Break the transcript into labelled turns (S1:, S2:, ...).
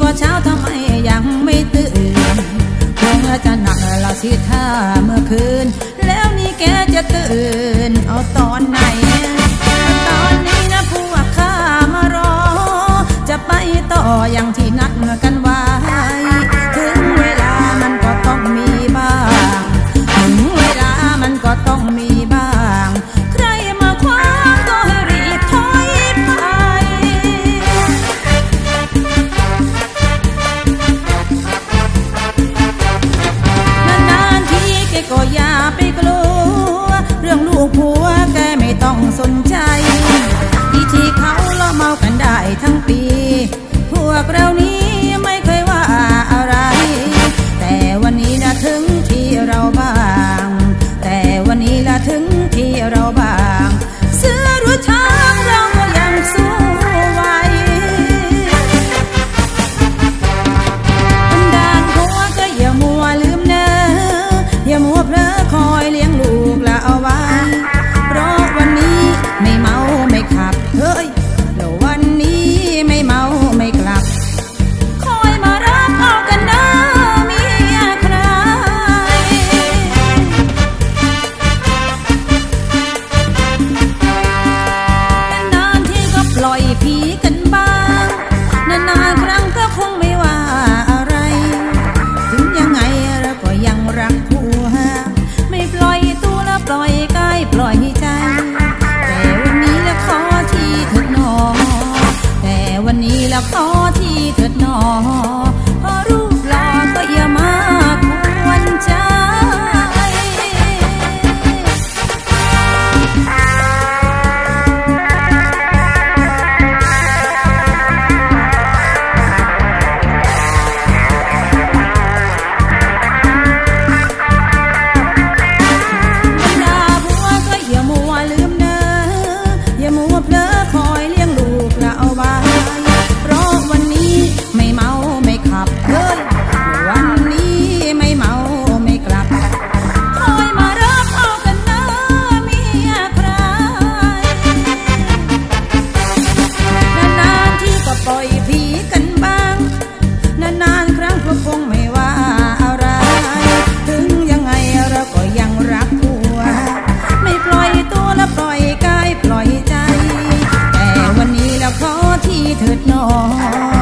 S1: ก็เช้าทำไมยังไม่ตื่นคงจะหนักละสิท่าเมื่อคืน แล้วนี่แกจะตื่น เอาตอนไหน ตอนนี้นะพวกข้ามารอ จะไปต่ออย่างที่นัดกันไว collar. ละขอที่เถิดหนอ เถิดน้อง